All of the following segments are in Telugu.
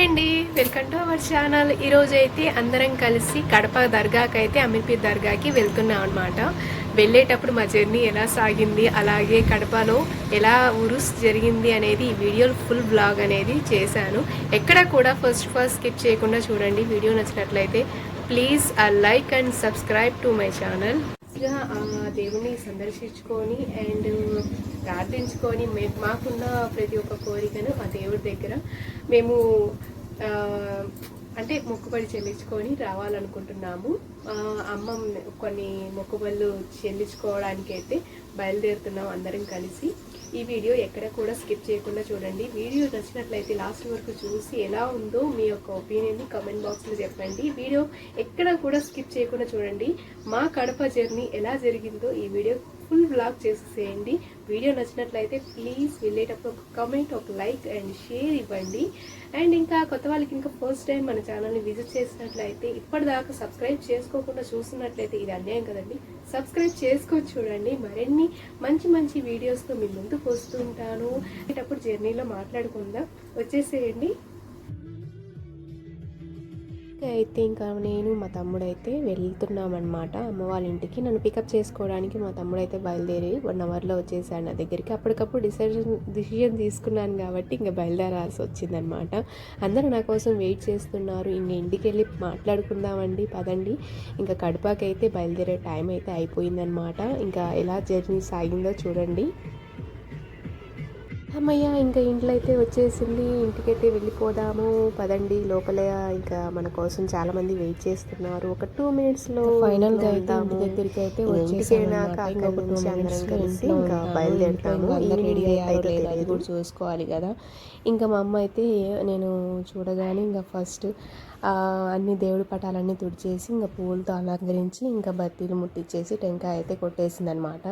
హాయ్ అండి వెల్కమ్ టు అవర్ ఛానల్ ఈరోజు అయితే అందరం కలిసి కడప దర్గాకి అయితే అమీర్పీ దర్గాకి వెళ్తున్నాం అనమాట వెళ్ళేటప్పుడు మా జర్నీ ఎలా సాగింది అలాగే కడపలో ఎలా ఉరుస్ జరిగింది అనేది ఈ వీడియో ఫుల్ బ్లాగ్ అనేది చేశాను. ఎక్కడ కూడా ఫస్ట్ ఫస్ట్ స్కిప్ చేయకుండా చూడండి. వీడియో నచ్చినట్లయితే ప్లీజ్ ఆ like and subscribe to my channel మంచిగా ఆ సందర్శించుకొని అండ్ ప్రార్థించుకొని మే మాకున్న ప్రతి ఒక్క కోరికను ఆ దేవుడి దగ్గర మేము అంటే మొక్కుబడి చెల్లించుకొని రావాలనుకుంటున్నాము. అమ్మ కొన్ని మొక్కుబళ్ళు చెల్లించుకోవడానికి అయితే బయలుదేరుతున్నాం అందరం కలిసి. ఈ వీడియో ఎక్కడ కూడా స్కిప్ చేయకుండా చూడండి. వీడియో నచ్చినట్లయితే లాస్ట్ వరకు చూసి ఎలా ఉందో మీ యొక్క ఒపీనియన్ని కమెంట్ బాక్స్లో చెప్పండి. వీడియో ఎక్కడ కూడా స్కిప్ చేయకుండా చూడండి. మా కడప జర్నీ ఎలా జరిగిందో ఈ వీడియో ఫుల్ బ్లాగ్ చేసేసేయండి. వీడియో నచ్చినట్లయితే ప్లీజ్ వెళ్ళేటప్పుడు ఒక కమెంట్ ఒక లైక్ అండ్ షేర్ ఇవ్వండి. అండ్ ఇంకా కొత్త వాళ్ళకి ఇంకా ఫస్ట్ టైం మన ఛానల్ని విజిట్ చేసినట్లయితే ఇప్పటిదాకా సబ్స్క్రైబ్ చేసుకోకుండా చూస్తున్నట్లయితే ఇది అన్యాయం కదండి. సబ్స్క్రైబ్ చేసుకొని చూడండి. మరిన్ని మంచి మంచి వీడియోస్తో మీ ముందుకు వస్తుంటాను అప్పుడు జర్నీలో మాట్లాడుకుందాం. వచ్చేసేయండి. అయితే ఇంకా నేను మా తమ్ముడు అయితే వెళ్తున్నాం అనమాట అమ్మ వాళ్ళ ఇంటికి. నన్ను పికప్ చేసుకోవడానికి మా తమ్ముడు అయితే బయలుదేరి వన్ అవర్లో వచ్చేసాడు నా దగ్గరికి. అప్పటికప్పుడు డిసిషన్ డిసిజన్ తీసుకున్నాను కాబట్టి ఇంకా బయలుదేరాల్సి వచ్చిందనమాట అందరూ నా కోసం వెయిట్ చేస్తున్నారు. ఇంక ఇంటికి వెళ్ళి మాట్లాడుకుందామండి పదండి. ఇంకా కడుపాకైతే బయలుదేరే టైం అయితే అయిపోయిందనమాట ఇంకా ఎలా జర్నీ సాగిందో చూడండి. అమ్మయ్య ఇంకా ఇంట్లో అయితే వచ్చేసింది ఇంటికైతే వెళ్ళిపోదాము పదండి లోపల ఇంకా మన కోసం చాలా మంది వెయిట్ చేస్తున్నారు ఒక టూ మినిట్స్లో ఫైనల్గా. ఇంటి దగ్గరికి అయితే ఇంక ఇంటికి వచ్చేసాం వెళ్ళాక అన్నమాట. అక్కడి ఇంకొక నుంచి two అందరం minutes లో కలిసి ఇంట్లో ఇంకా. బయలుదేరుతాము రెడీ అయ్యారో అది. కూడా చూసుకోవాలి కదా ఇంకా మా అమ్మ అయితే నేను చూడగానే ఇంకా ఫస్ట్ అన్ని దేవుడి పటాలన్నీ తుడిచేసి ఇంకా పూలతో అలంకరించి ఇంకా బత్తీలు ముట్టించేసి టెంకాయ అయితే కొట్టేసింది అనమాట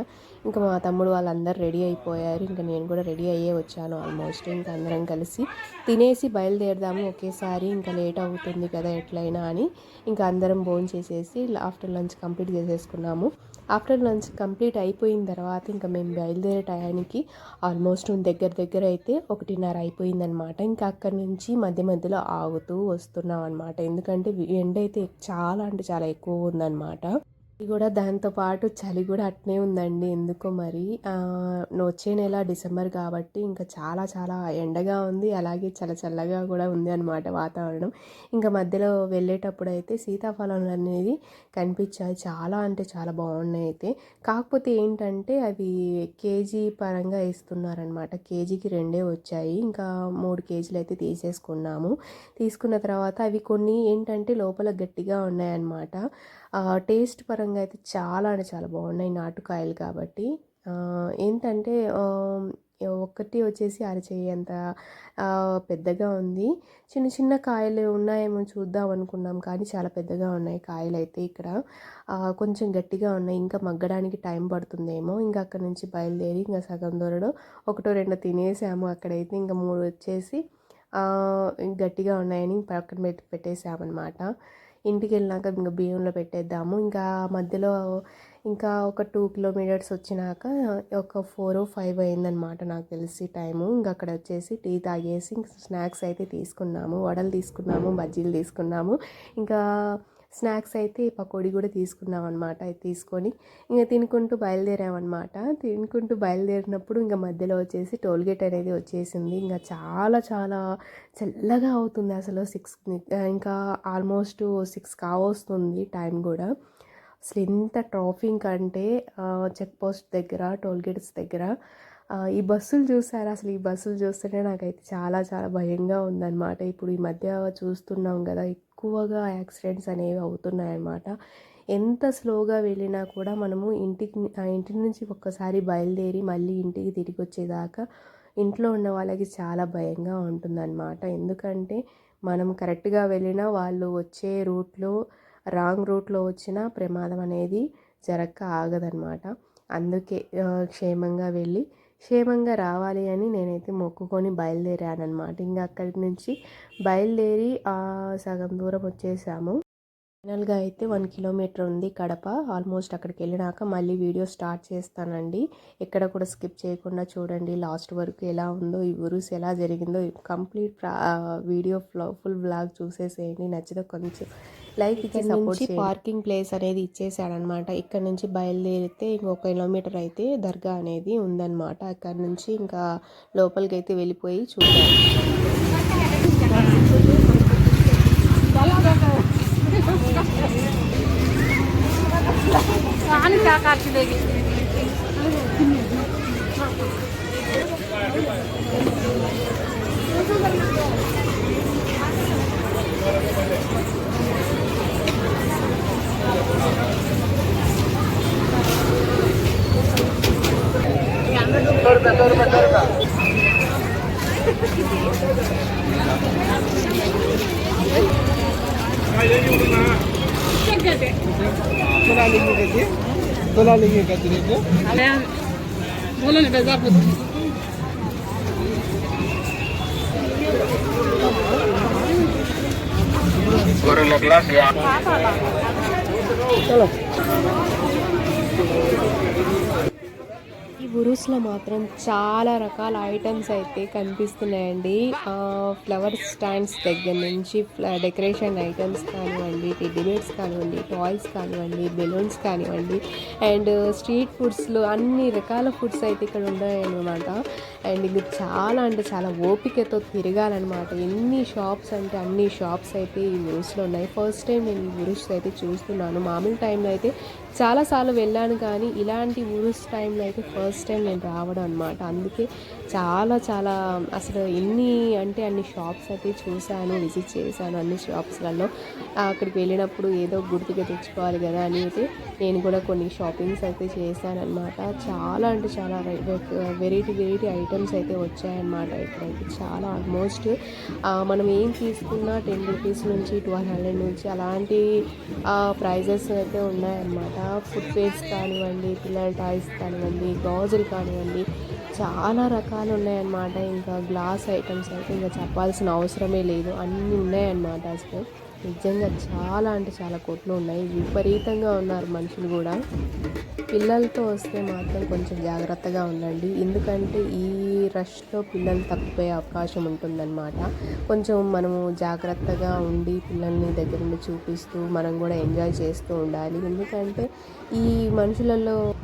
ఇంకా మా తమ్ముడు వాళ్ళందరూ రెడీ అయిపోయారు. ఇంకా నేను కూడా రెడీ అయ్యే వచ్చాను ఆల్మోస్ట్. ఇంకా అందరం కలిసి తినేసి బయలుదేరదాము ఒకేసారి. ఇంకా లేట్ అవుతుంది కదా ఎట్లయినా అని. ఇంకా అందరం భోజనం చేసేసి ఆఫ్టర్ లంచ్ కంప్లీట్ చేసేసుకున్నాము. ఆఫ్టర్ లంచ్ కంప్లీట్ అయిపోయిన తర్వాత ఇంకా మేము బయలుదేరే టయానికి ఆల్మోస్ట్ దగ్గర దగ్గర అయితే ఒకటిన్నర అయిపోయిందనమాట ఇంకా అక్కడి నుంచి మధ్య మధ్యలో ఆగుతూ వస్తున్నాం అనమాట ఎందుకంటే ఎండ అయితే చాలా అంటే చాలా ఎక్కువ ఉందన్నమాట. కూడా దాంతో పాటు చలి కూడా అట్నే ఉందండి. ఎందుకో మరి? వచ్చే నెల డిసెంబర్ కాబట్టి ఇంకా చాలా చాలా ఎండగా ఉంది. అలాగే చల్ల చల్లగా కూడా ఉంది అనమాట వాతావరణం. ఇంకా మధ్యలో వెళ్ళేటప్పుడు అయితే సీతాఫలాలు అనేది కనిపించాయి. చాలా అంటే చాలా బాగున్నాయి అయితే. కాకపోతే ఏంటంటే అవి కేజీ పరంగా ఇస్తున్నారనమాట కేజీకి రెండే వచ్చాయి. ఇంకా మూడు కేజీలు అయితే తీసేసుకున్నాము. తీసుకున్న తర్వాత అవి కొన్ని ఏంటంటే లోపల గట్టిగా ఉన్నాయన్నమాట. టేస్ట్ పరంగా అయితే చాలా అంటే చాలా బాగున్నాయి నాటుకాయలు కాబట్టి. ఏంటంటే ఒకటి ఒక్కటి వచ్చేసి అరచేయంత అంత పెద్దగా ఉంది. చిన్న చిన్న కాయలు ఉన్నాయేమో చూద్దాం అనుకున్నాం కానీ చాలా పెద్దగా ఉన్నాయి కాయలు అయితే ఇక్కడ కొంచెం గట్టిగా ఉన్నాయి. ఇంకా మగ్గడానికి టైం పడుతుందేమో. ఇంకా అక్కడ నుంచి బయలుదేరి ఇంకా సగం దొరడు ఒకటో రెండో తినేసాము అక్కడైతే. ఇంకా మూడు వచ్చేసి గట్టిగా ఉన్నాయని పక్కన పెట్టి పెట్టేసామన్నమాట. ఇంటికి వెళ్ళినాక ఇంకా బియ్యంలో పెట్టేద్దాము. ఇంకా మధ్యలో ఇంకా ఒక టూ కిలోమీటర్స్ వచ్చినాక ఒక ఫోర్ ఫైవ్ అయిందనమాట నాకు తెలిసి టైము. ఇంకా అక్కడ వచ్చేసి టీ తాగేసి స్నాక్స్ అయితే తీసుకున్నాము. వడలు తీసుకున్నాము బజ్జీలు తీసుకున్నాము. ఇంకా స్నాక్స్ అయితే పకోడీ కూడా తీసుకున్నాం అనమాట అది తీసుకొని ఇంకా తినుకుంటూ బయలుదేరామన్నమాట. తినుకుంటూ బయలుదేరినప్పుడు ఇంకా మధ్యలో వచ్చేసి టోల్గేట్ అనేది వచ్చేసింది. ఇంకా చాలా చాలా చల్లగా అవుతుంది అసలు. సిక్స్ ఇంకా ఆల్మోస్ట్ సిక్స్ కావస్తుంది టైం కూడా. అసలు ఎంత ట్రాఫిక్ అంటే చెక్ పోస్ట్ దగ్గర టోల్గేట్స్ దగ్గర ఈ బస్సులు చూసారా? అసలు ఈ బస్సులు చూస్తుంటే నాకైతే చాలా చాలా భయంగా ఉందన్నమాట. ఇప్పుడు ఈ మధ్య చూస్తున్నాం కదా ఎక్కువగా యాక్సిడెంట్స్ అనేవి అవుతున్నాయన్నమాట. ఎంత స్లోగా వెళ్ళినా కూడా మనము ఇంటికి ఇంటి నుంచి ఒక్కసారి బయలుదేరి మళ్ళీ ఇంటికి తిరిగి వచ్చేదాకా ఇంట్లో ఉన్న వాళ్ళకి చాలా భయంగా ఉంటుందన్నమాట. ఎందుకంటే మనం కరెక్ట్గా వెళ్ళినా వాళ్ళు వచ్చే రూట్లో రాంగ్ రూట్లో వచ్చిన ప్రమాదం అనేది జరక్క ఆగదనమాట అందుకే క్షేమంగా వెళ్ళి క్షేమంగా రావాలి అని నేనైతే మొక్కుకొని బయలుదేరానమాట ఇంకా అక్కడి నుంచి బయలుదేరి ఆ సగం దూరం వచ్చేసాము. ఫైనల్గా అయితే వన్ కిలోమీటర్ ఉంది కడప. ఆల్మోస్ట్ అక్కడికి వెళ్ళినాక మళ్ళీ వీడియో స్టార్ట్ చేస్తానండి. ఎక్కడ కూడా స్కిప్ చేయకుండా చూడండి. లాస్ట్ వరకు ఎలా ఉందో ఈ ఉరుస్ ఎలా జరిగిందో కంప్లీట్ వీడియో ఫుల్ బ్లాగ్ చూసేసేయండి. నచ్చితే కొంచెం లైక్ ఇచ్చి సపోర్ట్ పార్కింగ్ ప్లేస్ అనేది ఇచ్చేసాడనమాట ఇక్కడ నుంచి బయలుదేరితే ఇంకొక కిలోమీటర్ అయితే దర్గా అనేది ఉందన్నమాట. అక్కడ నుంచి ఇంకా లోపలికి అయితే వెళ్ళిపోయి చూడాలి तुला બોલો ને બેજાપુર ચલો. బురూస్లో మాత్రం చాలా రకాల ఐటమ్స్ అయితే కనిపిస్తున్నాయండి. ఫ్లవర్ స్టాండ్స్ దగ్గర నుంచి ఫ్ల- డెకరేషన్ ఐటమ్స్ కానివ్వండి టెడ్డిబేర్స్ కానివ్వండి టాయ్స్ కానివ్వండి బెలూన్స్ కానివ్వండి అండ్ స్ట్రీట్ ఫుడ్స్లో అన్ని రకాల ఫుడ్స్ అయితే ఇక్కడ ఉన్నాయన్నమాట. అండ్ ఇది చాలా అంటే చాలా ఓపికతో తిరగాలన్నమాట. ఎన్ని షాప్స్ అంటే అన్ని షాప్స్ అయితే ఈ బురూస్లో ఉన్నాయి. ఫస్ట్ టైం నేను ఈ బురూస్ అయితే చూస్తున్నాను. మామూలు టైంలో అయితే చాలాసార్లు వెళ్ళాను కానీ ఇలాంటి ఉరుస్ టైంలో అయితే ఫస్ట్ టైం నేను రావడం అనమాట అందుకే చాలా చాలా అసలు ఎన్ని అంటే అన్ని షాప్స్ అయితే చూశాను విజిట్ చేశాను అన్ని షాప్స్లలో. అక్కడికి వెళ్ళినప్పుడు ఏదో గుర్తుగా తెచ్చుకోవాలి కదా అని అయితే నేను కూడా కొన్ని షాపింగ్స్ అయితే చేశాను అనమాట చాలా అంటే చాలా వెరైటీ వెరైటీ ఐటమ్స్ అయితే వచ్చాయన్నమాట ఇక్కడైతే. చాలా ఆల్మోస్ట్ మనం ఏం తీసుకున్నా టెన్ రూపీస్ నుంచి ట్వెల్వ్ హండ్రెడ్ నుంచి అలాంటి ప్రైజెస్ అయితే ఉన్నాయన్నమాట. ఫుడ్ పేస్ట్ కానివ్వండి పిల్లల టాయ్స్ కానివ్వండి గాజులు కానివ్వండి చాలా రకాలు ఉన్నాయన్నమాట. ఇంకా గ్లాస్ ఐటమ్స్ అయితే ఇంకా చెప్పాల్సిన అవసరమే లేదు. అన్నీ ఉన్నాయన్నమాట అసలు. నిజంగా చాలా అంటే చాలా కొట్లు ఉన్నాయి. విపరీతంగా ఉన్నారు మనుషులు కూడా. పిల్లలతో వస్తే మాత్రం కొంచెం జాగ్రత్తగా ఉండండి. ఎందుకంటే ఈ రష్లో పిల్లలు తప్పిపోయే అవకాశం ఉంటుందన్నమాట. కొంచెం మనము జాగ్రత్తగా ఉండి పిల్లల్ని దగ్గరుండి చూపిస్తూ మనం కూడా ఎంజాయ్ చేస్తూ ఉండాలి. ఎందుకంటే ఈ మనుషులలో